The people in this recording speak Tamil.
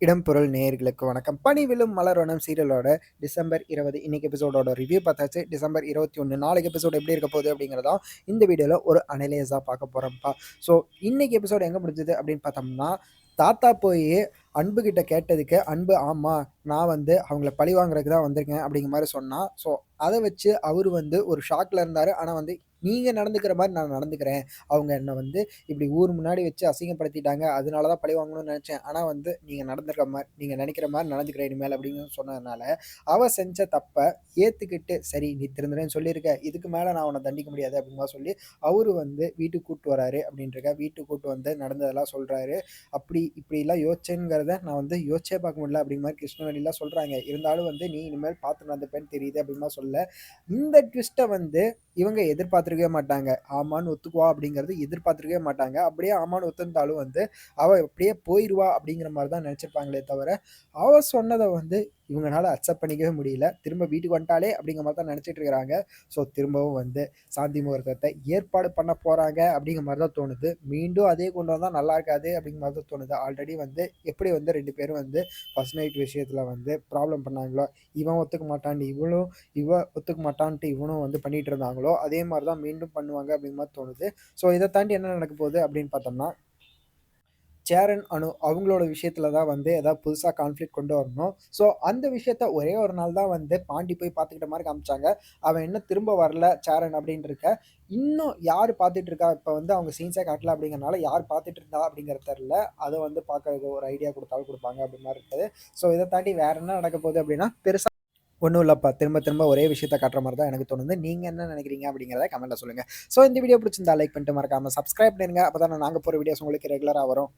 இடம்பொருள் நேயர்களுக்கு வணக்கம். பனி விழும் மலரணம் சீரியலோட டிசம்பர் இருபது இன்னைக்கு எபிசோடோட ரிவ்யூ பார்த்தாச்சு. டிசம்பர் இருபத்தி ஒன்று நாளைக்கு எபிசோடு எப்படி இருக்க போகுது அப்படிங்கிறதா இந்த வீடியோவில் ஒரு அனலைஸாக பார்க்க போகிறோம்ப்பா ஸோ இன்னைக்கு எபிசோடு எங்கே முடிஞ்சது அப்படின்னு பார்த்தோம்னா தாத்தா போய் அன்பு கிட்ட கேட்டதுக்கு அன்பு ஆமாம் நான் வந்து அவங்கள பழி வாங்குறதுக்கு தான் வந்திருக்கேன் அப்படிங்கிற மாதிரி சொன்னான் ஸோ அதை வச்சு அவர் வந்து ஒரு ஷாக்கில் இருந்தார். ஆனால் வந்து நீங்கள் நடந்துக்கிற மாதிரி நான் நடந்துக்கிறேன். அவங்க என்னை வந்து இப்படி ஊர் முன்னாடி வச்சு அசிங்கப்படுத்திட்டாங்க. அதனால தான் பழி வாங்கணும்னு நினச்சேன். ஆனால் வந்து நீங்கள் நடந்துக்கிற மாதிரி நீங்கள் நினைக்கிற மாதிரி நடந்துக்கிறேன் இனிமேல் அப்படின்னு சொன்னதுனால அவ செஞ்ச தப்பை ஏற்றுக்கிட்டு சரி நீ திருந்துறேன்னு சொல்லியிருக்க. இதுக்கு மேலே நான் உன்னை தண்டிக்க முடியாது அப்படிங்கிற சொல்லி அவர் வந்து வீட்டுக்கு கூப்பிட்டு வராரு அப்படின்றக்க வீட்டுக்கு கூப்பிட்டு வந்து நடந்ததெல்லாம் சொல்கிறாரு அப்படி இப்படிலாம் அப்படிங்கிறத நான் வந்து யோசிச்சே பார்க்க முடியல அப்படிங்கிற மாதிரி கிருஷ்ணவேணிலாம் சொல்கிறாங்க இருந்தாலும் வந்து நீ இனிமேல் பார்த்து நடந்துப்பேன்னு தெரியுது அப்படிமா சொல்ல இந்த ட்விஸ்ட்டை வந்து இவங்க எதிர்பார்த்துருக்கவே மாட்டாங்க. ஆமான்னு ஒத்துக்குவா அப்படிங்கிறது எதிர்பார்த்துருக்கவே மாட்டாங்க. அப்படியே ஆமான்னு ஒத்துந்தாலும் வந்து அவள் அப்படியே போயிடுவா அப்படிங்கிற மாதிரி தான் நினச்சிருப்பாங்களே தவிர அவள் சொன்னதை வந்து இவங்களால அக்செப்ட் பண்ணிக்கவே முடியல. திரும்ப வீட்டுக்கு வந்துட்டாலே அப்படிங்கிற மாதிரி தான் நினச்சிட்டு இருக்கிறாங்க. ஸோ திரும்பவும் வந்து சாந்தி முகூர்த்தத்தை ஏற்பாடு பண்ண போகிறாங்க அப்படிங்கிற மாதிரி தான் தோணுது. மீண்டும் அதே கொண்டு வந்தால் நல்லா இருக்காது அப்படிங்கிற மாதிரி தான் தோணுது. ஆல்ரெடி வந்து எப்படி வந்து ரெண்டு பேரும் வந்து ஃபர்ஸ்ட் நைட் விஷயத்தில் வந்து ப்ராப்ளம் பண்ணாங்களோ இவன் ஒத்துக்க மாட்டான் இவளும் இவ ஒத்துக்க மாட்டான்ட்டு இவனும் வந்து பண்ணிட்டு இருந்தாங்களோ அதே மாதிரி தான் மீண்டும் பண்ணுவாங்க அப்படிங்கிற மாதிரி தோணுது. ஸோ இதை தாண்டி என்ன நடக்க போகுது அப்படின்னு பார்த்தோம்னா சேரன் அணு அவங்களோட விஷயத்துல தான் வந்து ஏதாவது புதுசாக கான்ஃப்ளிக் கொண்டு வரணும். ஸோ அந்த விஷயத்த ஒரே ஒரு நாள் தான் வந்து பாண்டி போய் பார்த்துக்கிட்ட மாதிரி காமிச்சாங்க. அவன் இன்னும் திரும்ப வரல சேரன் அப்படின்னு இருக்க இன்னும் யார் பார்த்துட்டு இருக்கா? இப்போ வந்து அவங்க சீன்ஸே காட்டல அப்படிங்கிறனால யார் பார்த்துட்டு இருந்தா அப்படிங்கிறது தெரில அதை வந்து பார்க்கறதுக்கு ஒரு ஐடியா கொடுத்தாலும் கொடுப்பாங்க அப்படி மாதிரி இருக்குது. ஸோ இதை தாண்டி வேற என்ன நடக்க போகுது அப்படின்னா பெருசாக ஒன்றும் இல்லைப்பா திரும்ப திரும்ப ஒரே விஷயத்த காட்டுற மாதிரி தான் எனக்கு தோணுது. நீங்கள் என்ன நினைக்கிறீங்க அப்படிங்கிறத கமெண்ட்டில் சொல்லுங்கள் ஸோ இந்த வீடியோ பிடிச்சிருந்தா லைக் பண்ணிட்டு மறக்காமல் சப்ஸ்கிரைப் பண்ணுங்க அப்போ தான் நாங்கள் போகிற வீடியோஸ் உங்களுக்கு ரெகுலராக வரும்.